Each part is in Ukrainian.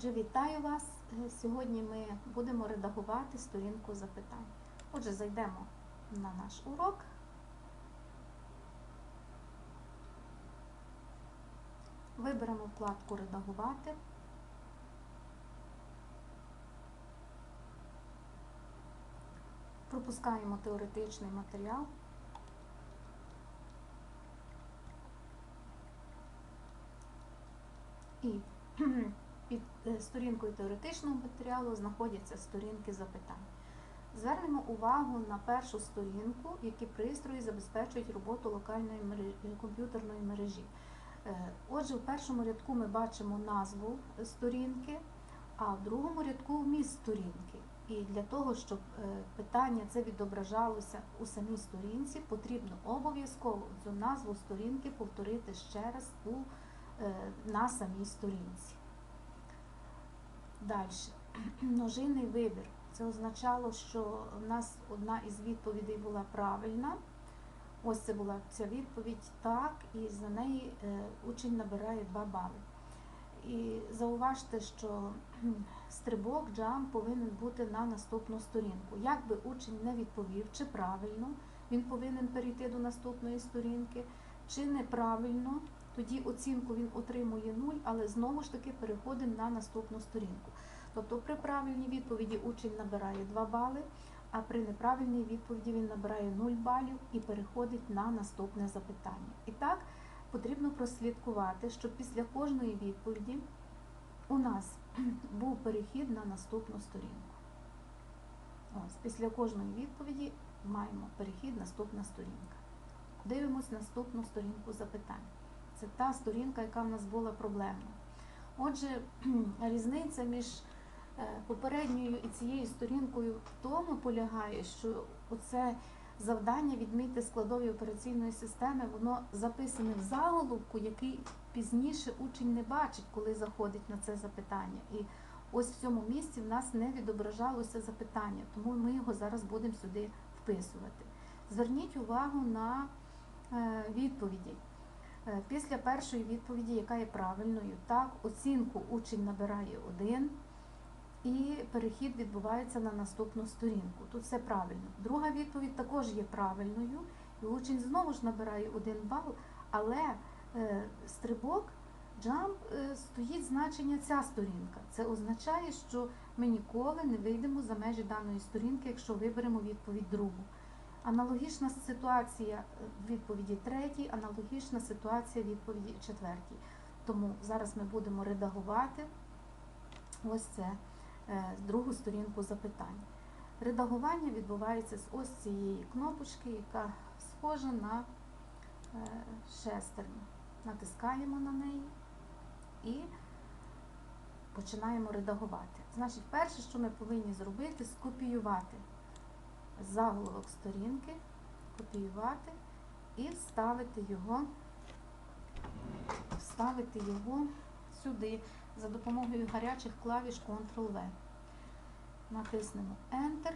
Отже, вітаю вас. Е, Сьогодні ми будемо редагувати сторінку запитань. Отже, зайдемо на наш урок. Виберемо вкладку Редагувати. Пропускаємо теоретичний матеріал. І під е, сторінкою теоретичного матеріалу знаходяться сторінки запитань. Звернемо увагу на першу сторінку, які пристрої забезпечують роботу локальної мережі, комп'ютерної мережі. Е, Отже, в першому рядку ми бачимо назву сторінки, а в другому рядку вміст сторінки. І для того, щоб е, питання це відображалося у самій сторінці, потрібно обов'язково цю назву сторінки повторити ще раз у, е, на самій сторінці. Далі. Множинний вибір. Це означало, що в нас одна із відповідей була правильна. Ось це була ця відповідь так, і за неї е, учень набирає 2 бали. І зауважте, що стрибок джам повинен бути на наступну сторінку. Як би учень не відповів, чи правильно він повинен перейти до наступної сторінки, чи неправильно, тоді оцінку він отримує 0, але знову ж таки переходить на наступну сторінку. Тобто при правильній відповіді учень набирає 2 бали, а при неправильній відповіді він набирає 0 балів і переходить на наступне запитання. І так потрібно прослідкувати, щоб після кожної відповіді у нас був перехід на наступну сторінку. Ось, після кожної відповіді маємо перехід наступна сторінка. Дивимось наступну сторінку запитань. Це та сторінка, яка в нас була проблемна. Отже, різниця між е, попередньою і цією сторінкою в тому полягає, що оце завдання відмітити складові операційної системи, воно записане в заголовку, який пізніше учень не бачить, коли заходить на це запитання. І ось в цьому місці в нас не відображалося запитання, тому ми його зараз будемо сюди вписувати. Зверніть увагу на е, відповіді. Е, Після першої відповіді, яка є правильною, так, оцінку учень набирає один, і перехід відбувається на наступну сторінку. Тут все правильно. Друга відповідь також є правильною, і учень знову ж набирає один бал, але е, стрибок, джамп е, стоїть значення ця сторінка. Це означає, що ми ніколи не вийдемо за межі даної сторінки, якщо виберемо відповідь другу. Аналогічна ситуація відповіді третій, аналогічна ситуація відповіді четвертій. Тому зараз ми будемо редагувати ось це е, другу сторінку запитань. Редагування відбувається з ось цієї кнопочки, яка схожа на е, шестерню. Натискаємо на неї і починаємо редагувати. Значить, перше, що ми повинні зробити, скопіювати заголовок сторінки, копіювати і вставити його, вставити його сюди за допомогою гарячих клавіш Ctrl-V. Натиснемо Enter,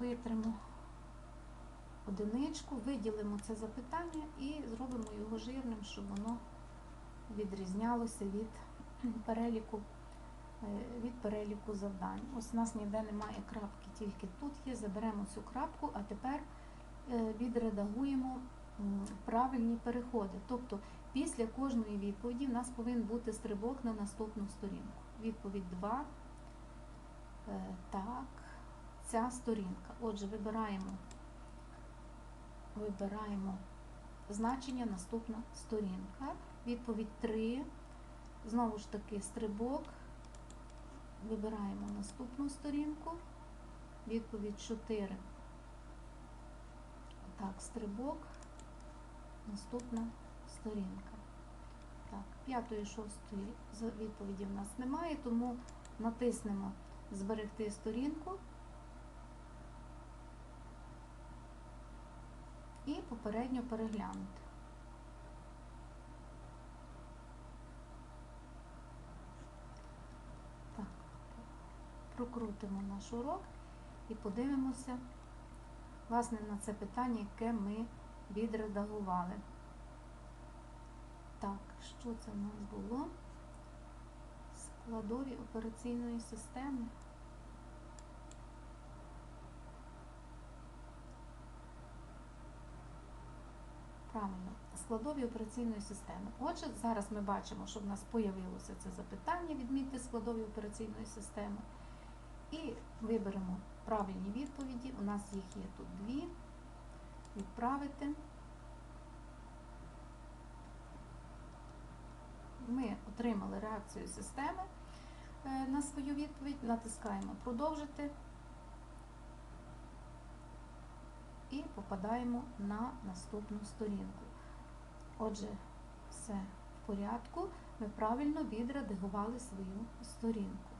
витримо одиничку, виділимо це запитання і зробимо його жирним, щоб воно відрізнялося від переліку від переліку завдань. Ось у нас ніде немає крапки, тільки тут є. Заберемо цю крапку, а тепер е, відредагуємо правильні переходи. Тобто після кожної відповіді в нас повинен бути стрибок на наступну сторінку. Відповідь 2. Е, Так, ця сторінка. Отже, вибираємо, вибираємо значення наступна сторінка. Відповідь 3. Знову ж таки, стрибок. Вибираємо наступну сторінку. Відповідь 4. Так, стрибок. Наступна сторінка. Так, п'ятої, шостої з- відповіді в нас немає, тому натиснемо Зберегти сторінку і попередньо переглянути. Так, прокрутимо наш урок і подивимося, власне, на це питання, яке ми відредагували. Так, що це в нас було? Складові операційної системи. Правильно, складові операційної системи. Отже, зараз ми бачимо, що в нас появилося це запитання відмітьте складові операційної системи. І виберемо правильні відповіді. У нас їх є тут дві. Відправити. Ми отримали реакцію системи е, на свою відповідь, натискаємо продовжити і попадаємо на наступну сторінку. Отже, все в порядку. Ми правильно відредагували свою сторінку.